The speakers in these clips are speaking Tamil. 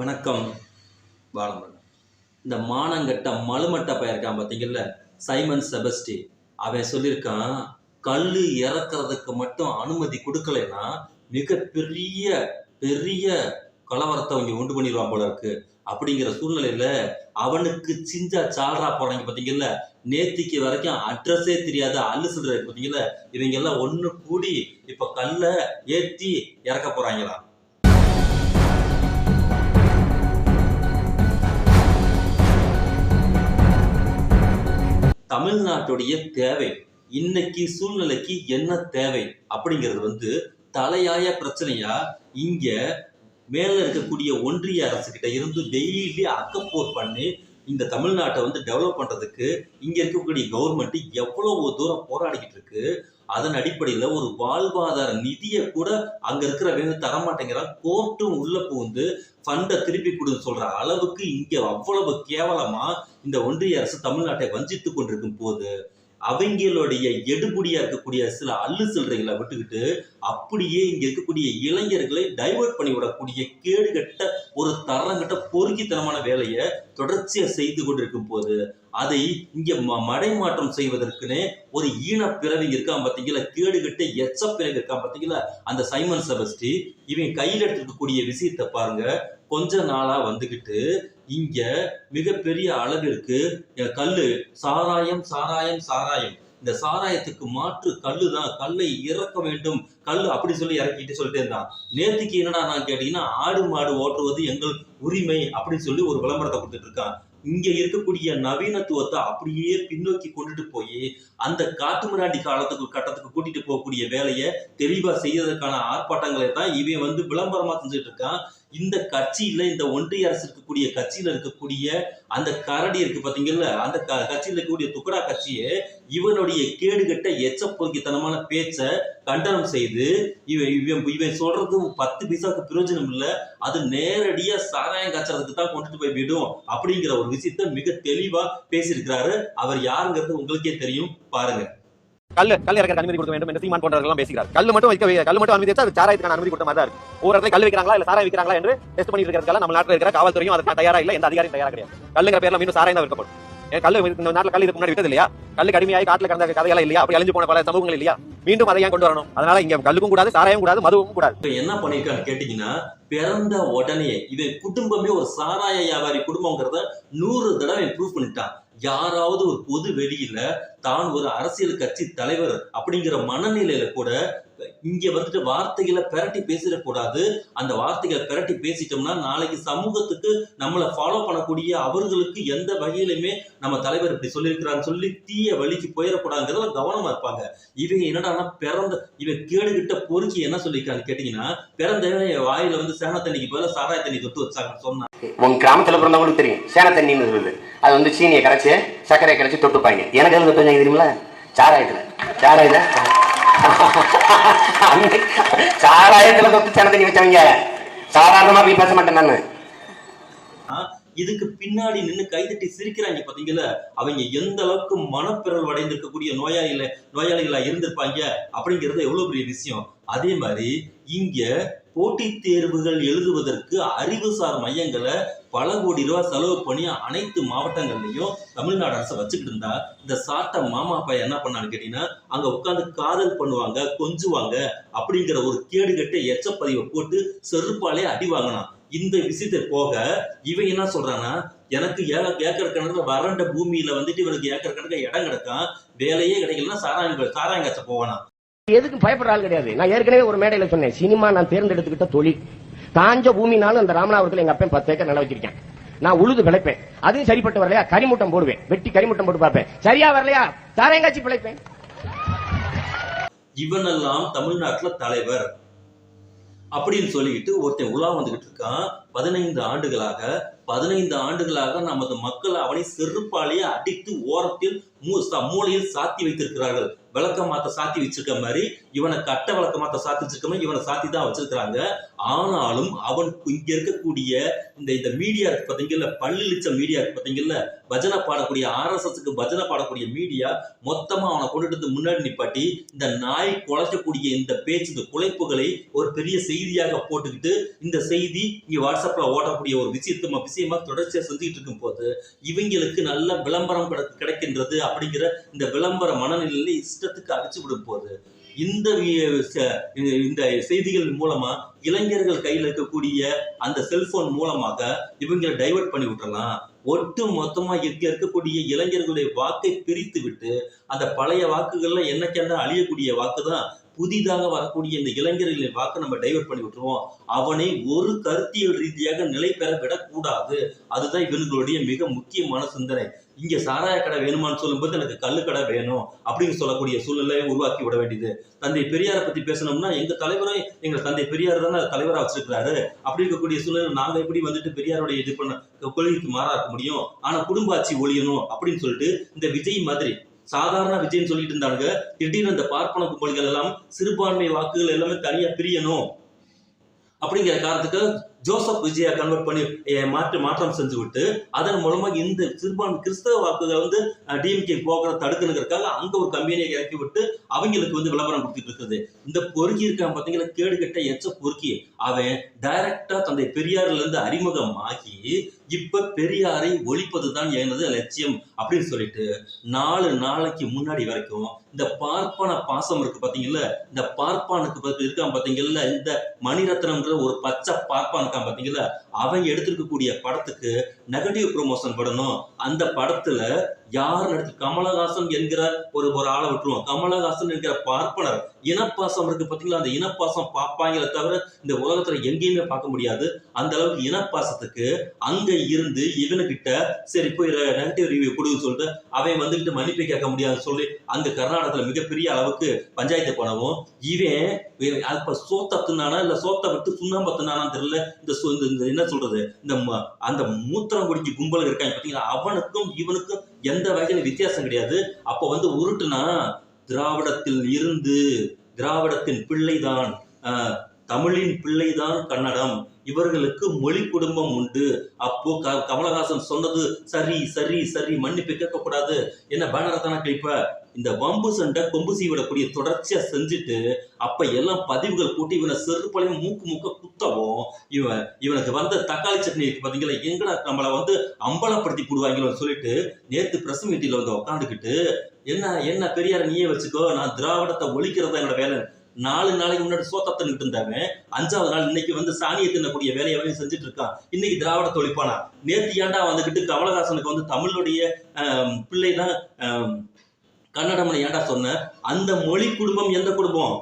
வணக்கம். பாலமன் இந்த மானங்கட்ட மலுமட்ட பயிருக்கான் பார்த்தீங்கல்ல சைமன் செபஸ்டி. அவன் சொல்லியிருக்கான் கல் இறக்குறதுக்கு மட்டும் அனுமதி கொடுக்கலைன்னா மிகப்பெரிய பெரிய கலவரத்தை அவங்க உண்டு பண்ணிடுவான் போல இருக்கு. அப்படிங்கிற சூழ்நிலையில அவனுக்கு சிஞ்சா சால்ரா போறாங்க பார்த்தீங்கல்ல நேத்திக்கு வரைக்கும் அட்ரஸே தெரியாத அல்லு சில்லறை பார்த்தீங்கல்ல இவங்க எல்லாம் ஒன்று கூடி இப்போ கல்லை ஏற்றி இறக்க போறாங்களாம். தமிழ்நாட்டுடைய தேவை. இன்னைக்கு சூழ்நிலைக்கு என்ன தேவை? அப்படிங்கிறது வந்து தலையாய பிரச்சனையா? இங்க மேல இருக்கக்கூடிய ஒன்றிய அரசு கிட்ட இருந்து டெய்லி அக்கப்போர் பண்ணி இந்த தமிழ்நாட்டை வந்து டெவலப் பண்றதுக்கு இங்க இருக்கக்கூடிய கவர்மெண்ட் எவ்வளவு தூரம் போராடிக்கிட்டு இருக்கு? அதன் அடிப்படையில் ஒரு வாழ்வாதார நிதியை கூட அங்க இருக்கிறவங்க தரமாட்டேங்கிறான் கோர்ட்டும் உள்ள புகுந்து ஃபண்டை திருப்பி கொடுன்னு சொல்ற அளவுக்கு இங்க அவ்வளவு கேவலமா இந்த ஒன்றிய அரசு தமிழ்நாட்டை வஞ்சித்து கொண்டிருக்கும் போது அவங்களுடைய எடுபடியா இருக்கக்கூடிய சில அல்லு சில்லறைகளை விட்டுக்கிட்டு அப்படியே இங்க இருக்கக்கூடிய இளைஞர்களை டைவர்ட் பண்ணி விடக்கூடிய கேடுகட்ட ஒரு தரங்கட்ட பொறுக்கித்தனமான வேலையை தொடர்ச்சியா செய்து கொண்டிருக்கும் போது அதை இங்க ம- மடைமாற்றம் செய்வதற்குனே ஒரு ஈன பிறவி இருக்கான் பாத்தீங்களா கேடுகட்ட எச்ச பிறவி இருக்கான் பாத்தீங்களா அந்த சைமன் செபஸ்டி இவன் கையில் எடுத்துக்கக்கூடிய விஷயத்தை பாருங்க கொஞ்ச நாளா வந்துகிட்டு இங்க மிகப்பெரிய அளவிற்கு கல்லு சாராயம் சாராயம் சாராயம். இந்த சாராயத்துக்கு மாற்று கல்லு தான் கல்லை இறக்க வேண்டும். கல் அப்படி சொல்லி இறக்கிட்டு சொல்லிட்டே இருந்தான். நேத்துக்கு என்னடா நான் கேட்டீங்கன்னா ஆடு மாடு ஓட்டுவது எங்கள் உரிமை அப்படின்னு சொல்லி ஒரு விளம்பரத்தை கொடுத்துட்டு இருக்கான் இங்க இருக்கக்கூடிய நவீனத்துவத்தை அப்படியே பின்னோக்கி கொண்டுட்டு போய் அந்த காட்டுமிராண்டி காலத்துக்கு கட்டத்துக்கு கூட்டிட்டு போகக்கூடிய வேலையை தெளிவா செய்யறதுக்கான ஆர்ப்பாட்டங்களை தான் இவன் வந்து விளம்பரமா செஞ்சுட்டு இருக்கான். இந்த கட்சியில இந்த ஒன்றிய அரசு இருக்கக்கூடிய கட்சியில இருக்கக்கூடிய அந்த கரடி இருக்கு பாத்தீங்கல்ல அந்த க- கட்சியில இருக்கக்கூடிய துக்கடா கட்சியை இவனுடைய கேடுகட்ட எச்ச பொறுக்கித்தனமான பேச்சை கண்டனம் செய்து இவன் இவன் இவன் சொல்றது பத்து பைசாவுக்கு பிரயோஜனம் இல்ல அது நேரடியா சாராயம் காய்ச்சறதுக்கு தான் கொண்டுட்டு போய் விடும் அப்படிங்கிற ஒரு விஷயத்த மிக தெளிவா பேசியிருக்கிறாரு. அவர் யாருங்கிறது உங்களுக்கே தெரியும். பாருங்க. கல் கல் இறக்க அனுமதி கொடுக்க வேண்டும் என்று சீமான் போன்றவர்கள் பேசுகிறார். கல் மட்டும் வைக்க கல் மட்டும் அனுமதி வச்சா அது சாராயத்துக்கான அனுமதி கொடுத்த மாதிரி தான் இருக்கு ஒரு இடத்துல கல் வைக்கிறாங்களா இல்ல சாராயம் வைக்கிறாங்களா என்று டெஸ்ட் பண்ணி இருக்கிறதுக்காக நம்ம நாட்டில் இருக்கிற காவல்துறையும் அதுக்கு தயாரா இல்ல எந்த அதிகாரியும் தயாரா கிடையாது. கல்லுங்கிற பேர்ல மீண்டும் சாராயம் தான் விற்கப்படும். ஏன் கல்லு இந்த நாட்டில் கல் இதுக்கு முன்னாடி விட்டது இல்லையா? கல் கடுமையாகி காட்டில் கடந்த கதையெல்லாம் இல்லையா? அப்படி அழிஞ்சு போன பல சமூகங்கள் இல்லையா? மீண்டும் அதை ஏன் கொண்டு வரணும்? அதனால இங்க கல்லுக்கும் கூடாது சாராயம் கூடாது மதுவும் கூடாது. என்ன பண்ணிருக்கான்னு கேட்டீங்கன்னா பிறந்த உடனே இது குடும்பமே ஒரு சாராய வியாபாரி குடும்பங்கிறத நூறு தடவை ப்ரூவ் பண்ணிட்டான். யாராவது ஒரு பொது வெளியில தான் ஒரு அரசியல் கட்சி தலைவர் அப்படிங்கிற மனநிலையில கூட இங்க வந்துட்டு வார்த்தைகளை பிரட்டி பேசிடக்கூடாது அந்த வார்த்தைகளை பிரட்டி பேசிட்டோம்னா நாளைக்கு சமூகத்துக்கு நம்மளை ஃபாலோ பண்ணக்கூடிய அவர்களுக்கு எந்த வகையிலுமே நம்ம தலைவர் இப்படி சொல்லியிருக்கிறான்னு சொல்லி தீய வழிக்கு போயிடக்கூடாதுங்கிறதுல கவனமா இருப்பாங்க. இவங்க என்னடா பிறந்த இவன் கேடுகிட்ட பொறுக்கி என்ன சொல்லியிருக்கான்னு கேட்டீங்கன்னா பிறந்த வாயில வந்து சேன தண்ணிக்கு பதிலா சாராய தண்ணி தொட்டு வச்சாங்க சொன்னா. உங்க கிராமத்துல பிறந்தவங்களுக்கு தெரியும். சேன தண்ணின்னு சொல்லுது. அது வந்து சீனியை கரைச்சு சர்க்கரையை கரைச்சு தொட்டுப்பாங்க. எனக்கு எதுல தொட்டுவாங்க தெரியுமில சாராயத்துல. சாராயத்துல. சாராயத்துல தொட்டு சனத்தை தண்ணி வச்சவங்க. சாதாரணமா போய் பேச மாட்டேன் நானு. இதுக்கு பின்னாடி நின்னு கைதட்டி சிரிக்கிறாங்க பாத்தீங்களா? அவங்க எந்த அளவுக்கு மனப்பிறல் அடைந்திருக்கக்கூடிய நோயாளிகள நோயாளிகளா இருந்திருப்பாங்க அப்படிங்கிறது எவ்வளவு பெரிய விஷயம். அதே மாதிரி இங்க போட்டித் தேர்வுகள் எழுதுவதற்கு அறிவுசார் மையங்களை பல கோடி ரூபாய் செலவு பண்ணி அனைத்து மாவட்டங்கள்லையும் தமிழ்நாடு அரசு வச்சுக்கிட்டு இருந்தா இந்த சாட்டை மாமா அப்பா என்ன பண்ணான்னு கேட்டீங்கன்னா அங்க உட்காந்து காதல் பண்ணுவாங்க கொஞ்சுவாங்க அப்படிங்கிற ஒரு கேடுகட்ட எச்சப்பதிவை போட்டு செருப்பாலே அடி வாங்கினான். இந்த விஷயத்தை போக இவன் என்ன சொல்றான்னா எனக்கு ஏக்கர் கணக்கில் வறண்ட பூமியில வந்துட்டு இவனுக்கு ஏக்கர் கணக்கு இடம் கிடக்கும் வேலையே கிடைக்கலன்னா சாராயங்க சாராயம் போவானா எதுக்கும் பயப்படுற ஆள் கிடையாது. நான் ஏற்கனவே ஒரு மேடையில சொன்னேன் சினிமா நான் தேர்ந்தெடுத்துக்கிட்ட தொழில். காஞ்ச பூமினாலும் அந்த ராமநாதபுரத்தில் எங்க அப்பன் பத்து ஏக்கர் நிலம் வச்சிருக்கேன். நான் உழுது பிழைப்பேன். அதுவும் சரிப்பட்டு வரலையா? கரிமூட்டம் போடுவேன். வெட்டி கரிமூட்டம் போட்டு பார்ப்பேன். சரியா வரலையா? தாரங்காச்சி பிழைப்பேன். இவனெல்லாம் தமிழ்நாட்டுல தலைவர். அப்படின்னு சொல்லிக்கிட்டு ஒருத்தன் உலா வந்துகிட்டு இருக்கான். பதினைந்து ஆண்டுகளாக பதினைந்து ஆண்டுகளாக நமது மக்கள் அவனை செருப்பாலேயே அடித்து ஓரத்தில் மூ- மூலையில் சாத்தி வைத்திருக்கிறார்கள். விளக்க மாத்த சாத்தி வச்சிருக்க மாதிரி இவனை கட்ட விளக்க மாத்த சாத்தி வச்சிருக்க மாதிரி இவனை சாத்தி தான் வச்சிருக்கிறாங்க. ஆனாலும் அவன் இங்க இருக்கக்கூடிய இந்த இந்த மீடியா இருக்கு பார்த்தீங்கல்ல பல்லிழிச்ச மீடியா இருக்கு பார்த்தீங்கல்ல பஜனை பாடக்கூடிய ஆர்எஸ்எஸ்க்கு பஜனை பாடக்கூடிய மீடியா மொத்தமா அவனை கொண்டுட்டு முன்னாடி நிப்பாட்டி இந்த நாய் குலைக்கக்கூடிய இந்த பேச்சு இந்த குலைப்புகளை ஒரு பெரிய செய்தியாக போட்டுக்கிட்டு இந்த செய்தி இங்க வாட்ஸ்அப்ல ஓடக்கூடிய ஒரு விஷயத்தை நம்ம விஷயமா தொடர்ச்சியா செஞ்சுக்கிட்டு இருக்கும் போது இவங்களுக்கு நல்ல விளம்பரம் கிடை- கிடைக்கின்றது அப்படிங்கிற இந்த விளம்பர மனநிலையில இஷ்டத்துக்கு அடிச்சு விடும் போது இந்த இந்த செய்திகள் மூலமா இளைஞர்கள் கையில் இருக்கக்கூடிய அந்த செல்போன் மூலமாக இவங்களை டைவர்ட் பண்ணி விட்டுறலாம். ஒட்டு மொத்தமா இங்க இருக்கக்கூடிய இளைஞர்களுடைய வாக்கை பிரித்து விட்டு அந்த பழைய வாக்குகள்ல என்னைக்கென்ன அழியக்கூடிய வாக்கு தான் புதிதாக வரக்கூடிய இந்த இளைஞர்களின் வாக்கு நம்ம டைவர்ட் பண்ணி விட்டுருவோம். அவனை ஒரு கருத்தியல் ரீதியாக நிலை பெற விடக்கூடாது அதுதான் இவர்களுடைய மிக முக்கியமான சிந்தனை. இங்க சாராய கடை வேணுமான்னு சொல்லும்போது எனக்கு கல்லு கடை வேணும் அப்படின்னு சொல்லக்கூடிய சூழ்நிலையை உருவாக்கி விட வேண்டியது. தந்தை பெரியாரை பத்தி பேசணும்னா எங்க தலைவரும் எங்க தந்தை பெரியார் தானே தலைவராக வச்சிருக்கிறாரு. அப்படி இருக்கக்கூடிய சூழ்நிலை நாங்க எப்படி வந்துட்டு பெரியாருடைய இது பண்ண கொள்கைக்கு மாறாக்க முடியும்? ஆனா குடும்ப ஆட்சி ஒழியணும் அப்படின்னு சொல்லிட்டு இந்த விஜய் மாதிரி சாதாரண விஜய்னு சொல்லிட்டு இருந்தாங்க திடீர்னு இந்த பார்ப்பன கும்பல்கள் எல்லாம் சிறுபான்மை வாக்குகள் எல்லாமே தனியா பிரியணும். அப்படிங்கிற காரணத்துக்கு ஜோசப் விஜயா கன்வெர்ட் பண்ணி மாற்று மாற்றம் செஞ்சு விட்டு அதன் மூலமா இந்த சிறுபான்மை கிறிஸ்தவ வாக்குகள் வந்து டிஎம்கே போகிற தடுக்கணுங்கிறதுக்காக அங்க ஒரு கம்பெனியை இறக்கி விட்டு அவங்களுக்கு வந்து விளம்பரம் கொடுத்துட்டு இருக்குது. இந்த பொறுக்கி இருக்கான் பாத்தீங்களா கேடு கெட்ட எச்ச பொறுக்கி. அவன் டைரக்டா தந்தை பெரியார்ல இருந்து அறிமுகமாகி இப்ப பெரியாரை ஒழிப்பதுதான் எனது லட்சியம் அப்படின்னு சொல்லிட்டு நாலு நாளைக்கு முன்னாடி வரைக்கும் இந்த பார்ப்பன பாசம் இருக்கு பாத்தீங்கல்ல இந்த பார்ப்பானுக்கு இருக்கான் பாத்தீங்கல்ல இந்த மணிரத்னம்ங்கிற ஒரு பச்சை பார்ப்பான் இருக்கான் பார்த்தீங்களா அவன் எடுத்திருக்கக்கூடிய படத்துக்கு நெகட்டிவ் ப்ரொமோஷன் படணும். அந்த படத்துல யார் நடித்து கமலஹாசன் என்கிற ஒரு ஒரு ஆளை விட்டுருவோம். கமலஹாசன் என்கிற பார்ப்பனர் இனப்பாசம் இருக்கு பாத்தீங்களா அந்த இனப்பாசம் பார்ப்பாங்களே தவிர இந்த உலகத்துல எங்கேயுமே பார்க்க முடியாது. அந்த அளவுக்கு இனப்பாசத்துக்கு அங்க இருந்து இவனுக்கிட்ட சரி போய் நெகட்டிவ் ரிவ்யூ கொடுன்னு சொல்லிட்டு அவன் வந்துகிட்டு மன்னிப்பு கேட்க முடியாதுன்னு சொல்லி அங்க கர்நாடகத்துல மிகப்பெரிய அளவுக்கு பஞ்சாயத்து போனவும் இவன் அப்ப சோத்த தின்னானா இல்ல சோத்த விட்டு சுண்ணாம்பு தெரியல. இந்த என்ன சொல்றது? இந்த ம- அந்த மூத்த குடிக்க கும்பல் இருக்காங்க பாத்தீங்களா? அவனுக்கும் இவனுக்கும் எந்த வகையில வித்தியாசம் கிடையாது. அப்ப வந்து உருட்டுனா திராவிடத்தில் இருந்து திராவிடத்தின் பிள்ளைதான் ஆஹ், தமிழின் பிள்ளைதான் கன்னடம். இவர்களுக்கு மொழி குடும்பம் உண்டு. அப்போ க- கமலஹாசன் சொன்னது சரி சரி சரி மன்னிப்பு கேட்கக்கூடாது என்ன பேனரை தானே கிளிப்ப இந்த வம்பு சண்டை கொம்பு சீவிடக்கூடிய தொடர்ச்சியா செஞ்சுட்டு அப்ப எல்லாம் பதிவுகள் போட்டு இவனை செருப்பலையும் மூக்கு மூக்க குத்தவும் இவன் இவனுக்கு வந்த தக்காளி சட்னி இருக்கு பாத்தீங்களா எங்கடா நம்மளை வந்து அம்பலப்படுத்தி போடுவாங்களோன்னு சொல்லிட்டு நேத்து பிரஸ் மீட்டிங்ல வந்து உட்காந்துக்கிட்டு என்ன என்ன பெரியார நீயே வச்சுக்கோ நான் திராவிடத்தை ஒழிக்கிறதா என்னோட வேலை? நாலு நாளைக்கு முன்னாடி சோத்தத்தன்னுட்டு இருந்தாவன் அஞ்சாவது நாள் இன்னைக்கு வந்து சாணியை தின்னக்கூடிய வேலையை அவன் செஞ்சுட்டு இருக்கான். இன்னைக்கு திராவிட தொழிப்பானா நேத்து ஏன்டா வந்துகிட்டு கமலஹாசனுக்கு வந்து தமிழுடைய பிள்ளை தான் கன்னடம்னு ஏன்டா சொன்ன? அந்த மொழி குடும்பம் எந்த குடும்பம்?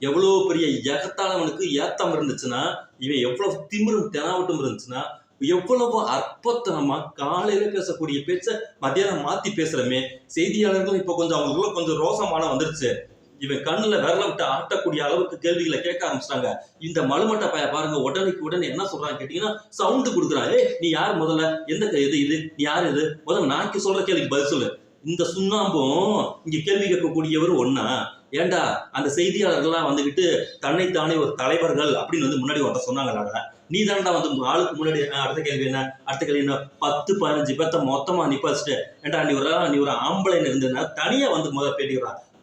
எவ்வளோ பெரிய எகத்தாளவனுக்கு ஏத்தம் இருந்துச்சுன்னா இவன் எவ்வளவு திமிரும் தெனாவட்டும் இருந்துச்சுன்னா எவ்வளவு அற்புதமா காலையில பேசக்கூடிய பேச்ச மத்தியானம் மாத்தி பேசுறமே. செய்தியாளர்கள் இப்ப கொஞ்சம் அவங்களுக்குள்ள கொஞ்சம் ரோசமான வந்துருச்சு. இவன் கண்ணுல விரல விட்டு ஆட்டக்கூடிய அளவுக்கு கேள்விகளை கேட்க ஆரம்பிச்சிட்டாங்க. இந்த மலுமட்ட பைய பாருங்க உடனுக்கு உடனே என்ன சொல்றான்னு கேட்டீங்கன்னா சவுண்டு கொடுக்குறான். ஏய் நீ யார் முதல்ல? எந்த இது இது? நீ யார் இது? முதல்ல நாக்கி சொல்ற கேள்விக்கு பதில் சொல்லு. இந்த சுண்ணாம்பும் இங்க கேள்வி கேட்கக்கூடியவர் ஒண்ணா? ஏன்டா அந்த செய்தியாளர்கள்லாம் வந்துகிட்டு தன்னைத்தானே ஒரு தலைவர்கள் அப்படின்னு வந்து முன்னாடி ஒருத்தர் சொன்னாங்களாடா. நீ தானடா வந்து ஆளுக்கு முன்னாடி அடுத்த கேள்வி என்ன? அடுத்த கேள்வி என்ன? பத்து பதினஞ்சு பேர்த்த மொத்தமா நிப்பாச்சிட்டு ஏண்டா நீ ஒரு நீ ஒரு ஆம்பளைன்னு இருந்ததுன்னா தனியா வந்து முதல்ல பேட்டி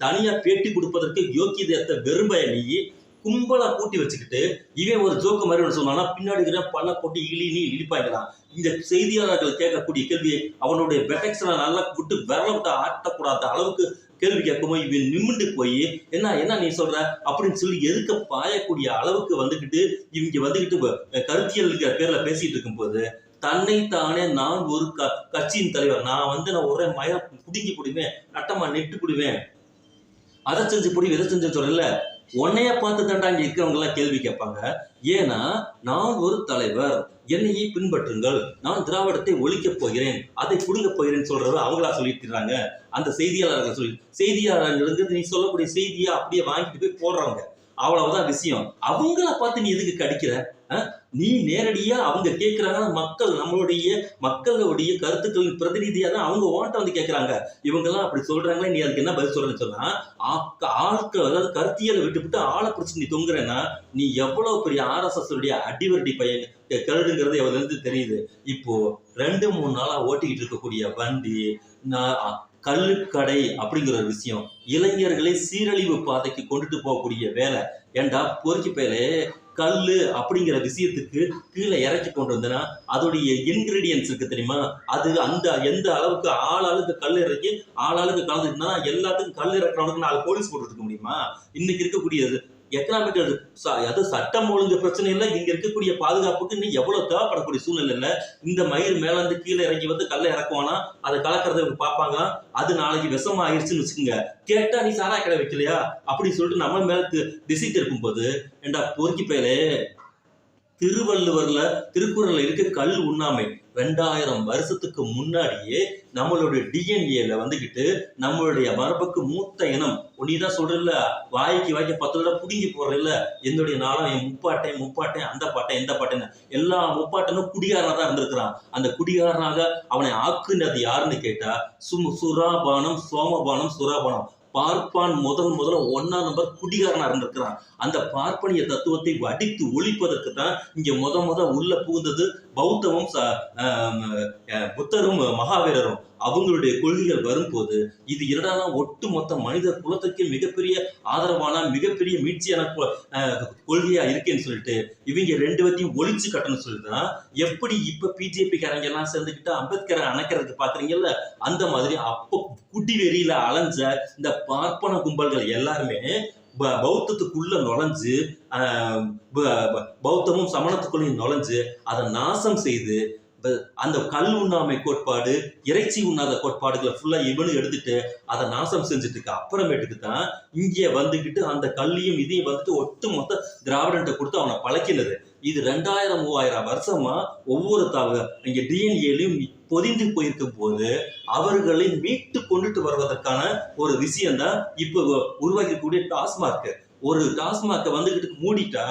தனியா பேட்டி கொடுப்பதற்கு யோக்கியதையத்தை வெறுமைய நீ கும்பலா கூட்டி வச்சுக்கிட்டு இவன் ஒரு ஜோக்கு மாதிரி ஒன்று சொன்னான்னா பின்னாடி இருக்கிற பல போட்டு இழி நீ இழிப்பாங்களாம் இந்த செய்தியாளர்கள் கேட்கக்கூடிய கேள்வியை அவனுடைய பெட்டக்ஸனை நல்லா விட்டு விரல விட்டு ஆட்டக்கூடாத அளவுக்கு கேள்வி கேட்கும்போது இவன் நிமிண்டு போய் என்ன என்ன நீ சொல்ற? அப்படின்னு சொல்லி எதுக்க பாயக்கூடிய அளவுக்கு வந்துகிட்டு இவங்க வந்துகிட்டு கருத்தியல் இருக்கிற பேர்ல பேசிட்டு இருக்கும்போது தன்னை தானே நான் ஒரு க கட்சியின் தலைவர். நான் வந்து நான் ஒரே மய புடுங்கி பிடிவேன் நட்டமா நெட்டு பிடிவேன். அதை செஞ்சு பிடி இதை செஞ்சு சொல்லல உன்னைய பார்த்து தாண்டா இங்க இருக்கிறவங்க எல்லாம் கேள்வி கேட்பாங்க. ஏன்னா நான் ஒரு தலைவர். என்னையே பின்பற்றுங்கள். நான் திராவிடத்தை ஒழிக்கப் போகிறேன். அதை புடுங்க போகிறேன் சொல்றது அவங்களா சொல்லிட்டுறாங்க அந்த செய்தியாளர்கள் சொல்லி செய்தியாளர்கள் நீ சொல்லக்கூடிய செய்தியை அப்படியே வாங்கிட்டு போய் போடுறவங்க. அவ்வளவுதான் விஷயம். அவங்கள பார்த்து நீ எதுக்கு கடிக்கிற? ஆ? நீ நேரடியா அவங்க கேட்கிறாங்க மக்கள் நம்மளுடைய மக்களுடைய கருத்துக்களின் பிரதிநிதியா தான் அவங்க ஓட்ட வந்து கேட்கறாங்க இவங்க எல்லாம் அப்படி சொல்றாங்களே நீ அதுக்கு என்ன பதில் சொல்றேன்னு சொன்னா ஆக்க- ஆட்கள் அதாவது கருத்தியலை விட்டுவிட்டு ஆளை பிடிச்சி நீ தொங்குறேன்னா நீ எவ்வளவு பெரிய ஆர்எஸ்எஸ் உடைய அடிவரடி பையன் கருடுங்கிறது எவ்வளவு இருந்து தெரியுது. இப்போ ரெண்டு மூணு நாளா ஓட்டிக்கிட்டு இருக்கக்கூடிய வண்டி நான் கல்லுக்கடை அப்படிங்கிற ஒரு விஷயம். இளைஞர்களை சீரழிவு பாதைக்கு கொண்டுட்டு போகக்கூடிய வேலை. ஏண்டா? பொறுக்கி பேலே கல்லு அப்படிங்கிற விஷயத்துக்கு கீழே இறக்கி கொண்டு வந்தனா அதோடைய இன்கிரீடியன்ஸ் இருக்கு தெரியுமா? அது அந்த எந்த அளவுக்கு ஆளாளுக்கு கல் இறக்கி ஆளாளுக்கு கலந்துட்டுனா எல்லாத்துக்கும் கல் இறக்குறவனுக்கு நாலு போலீஸ் போட்டுருக்க முடியுமா? இன்னைக்கு இருக்கக்கூடிய எக்கனாமிக்கல் அது சட்டம் ஒழுங்கு பிரச்சனை இல்லை இங்க இருக்கக்கூடிய பாதுகாப்புக்கு இன்னும் எவ்வளவு தேவைப்படக்கூடிய சூழ்நிலை இந்த மயிர் மேலேருந்து கீழே இறங்கி வந்து கல்லை இறக்குவானா? அதை கலக்கறத பார்ப்பாங்க அது நாளைக்கு விஷம் ஆயிடுச்சுன்னு வச்சுக்கோங்க. கேட்டா நீ சாரா கடை வைக்கலையா? அப்படின்னு சொல்லிட்டு நம்ம மேல திசை திருப்பும் போது ஏண்டா பொறுக்கி பயலே திருவள்ளுவர்ல திருக்குறள்ல இருக்க கல் உண்ணாமை. ரெண்டாயிரம் வருஷத்துக்கு முன்னாடியே நம்மளுடைய டிஎன்ஏல வந்துகிட்டு நம்மளுடைய மரபுக்கு மூத்த இனம். நீ தான் சொல்றல வாய்க்கு வாய்க்கு பத்து தடவை புடுங்கி போடுறல என்னுடைய நாளம் என் முப்பாட்டேன் முப்பாட்டேன் அந்த பாட்டை இந்த பாட்டைன்னு. எல்லா முப்பாட்டனும் குடிகாரனா தான் இருந்திருக்கிறான். அந்த குடிகாரனாக அவனை ஆக்குனது யாருன்னு கேட்டா சும் சுராபானம் சோமபானம் சுராபானம் பார்ப்பான் முதல் முதல்ல ஒன்னா நம்பர் குடிகாரனா இருந்திருக்கிறான். அந்த பார்ப்பனிய தத்துவத்தை வடித்து ஒழிப்பதற்கு தான் இங்க முத முத உள்ள புகுந்தது பௌத்தமும் ச- புத்தரும் மகாவீரரும் அவங்களுடைய கொள்கைகள் வரும்போது இது இரண்டான ஒட்டுமொத்த மனித குலத்துக்கு மிகப்பெரிய ஆதரவான மிகப்பெரிய மீட்சியான கொள்கையா இருக்கேன்னு சொல்லிட்டு இவங்க ரெண்டு பேர்த்தையும் ஒழிச்சு கட்டணும்னு சொல்லிட்டு தான் எப்படி இப்ப பிஜேபி காரங்க எல்லாம் சேர்ந்துக்கிட்டு அம்பேத்கரை அணைக்கிறதுக்கு பாக்குறீங்கல்ல? அந்த மாதிரி அப்போ குட்டி வெறியில அலைஞ்ச இந்த பார்ப்பன கும்பல்கள் எல்லாருமே பௌத்தத்துக்குள்ள நுழைஞ்சு ப- ப- பௌத்தமும் சமணத்துக்குள்ளேயும் நுழைஞ்சு அதை நாசம் செய்து அந்த கல் உண்ணாமை கோட்பாடு இறைச்சி உண்ணாத கோட்பாடுகளை ஃபுல்லாக இவனு எடுத்துட்டு அதை நாசம் செஞ்சுட்டு அப்புறமேட்டுக்கு தான் இங்கே வந்துக்கிட்டு அந்த கல்லையும் இதையும் வந்துட்டு ஒட்டு மொத்த திராவிடன்ட்ட கொடுத்து அவனை பழக்கினது. இது ரெண்டாயிரம் மூவாயிரம் வருஷமா ஒவ்வொரு தவ இங்கே டிஎன்ஏலையும் பொதிந்து போயிருக்கும் போது அவர்களை மீட்டு கொண்டுட்டு வருவதற்கான ஒரு விஷயம் தான் இப்போ உருவாக்கக்கூடிய டாஸ்மார்க் ஒரு டாஸ்மார்க்கை வந்துகிட்டு மூடிட்டா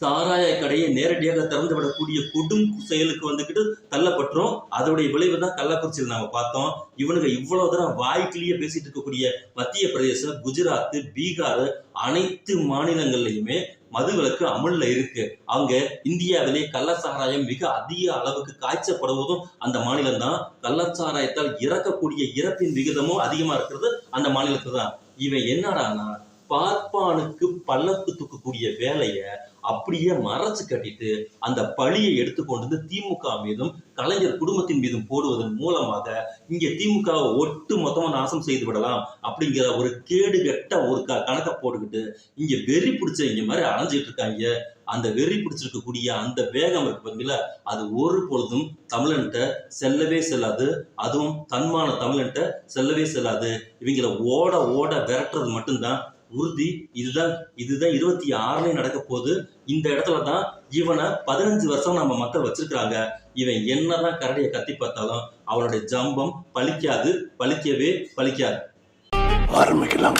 சாராய கடையை நேரடியாக திறந்து விடக்கூடிய கொடும் செயலுக்கு வந்துக்கிட்டு தள்ளப்பட்டுரும். அதோடைய விளைவு தான் கள்ளக்குறிச்சியில் நாம பார்த்தோம். இவனுங்க இவ்வளவு தூரம் வாய்க்கிலேயே பேசிட்டு இருக்கக்கூடிய மத்திய பிரதேசம் குஜராத் பீகார் அனைத்து மாநிலங்கள்லையுமே மதுவிலக்கு அமல்ல இருக்கு. அங்க இந்தியாவிலே கள்ளச்சாராயம் மிக அதிக அளவுக்கு காய்ச்சப்படுவதும் அந்த மாநிலம் தான் கள்ளச்சாராயத்தால் இறக்கக்கூடிய இறப்பின் விகிதமும் அதிகமா இருக்கிறது அந்த மாநிலத்துல தான் இவன் என்னடானா பார்ப்பானுக்கு பல்லக்கு தூக்கக்கூடிய வேலைய அப்படியே மறைச்சு கட்டிட்டு அந்த பழியை எடுத்துக்கொண்டு வந்து திமுக மீதும் கலைஞர் குடும்பத்தின் மீதும் போடுவதன் மூலமாக இங்க திமுகவை ஒட்டு மொத்தமா நாசம் செய்து விடலாம் அப்படிங்கிற ஒரு கேடு கெட்ட ஒரு க- கணக்கை போட்டுக்கிட்டு இங்க வெறி பிடிச்ச இங்க மாதிரி அலைஞ்சிட்டு இருக்காங்க. அந்த வெறி பிடிச்சிருக்கக்கூடிய அந்த வேகம் இருக்கு பார்த்தீங்களா அது ஒரு பொழுதும் தமிழன்ட்ட செல்லவே செல்லாது. அதுவும் தன்மான தமிழன்ட்ட செல்லவே செல்லாது. இவங்கள ஓட ஓட விரட்டுறது மட்டும்தான் உறுதி இதுதான் இதுதான் இருபத்தி ஆறுலயும் நடக்க போகுது. இந்த இடத்துல தான் இவனை பதினஞ்சு வருஷம் நம்ம மக்கள் வச்சிருக்கிறாங்க. இவன் என்னதான் கரடியை கத்தி பார்த்தாலும் அவனுடைய ஜம்பம் பலிக்காது பலிக்கவே பலிக்காது ஆரம்பிக்கலாம்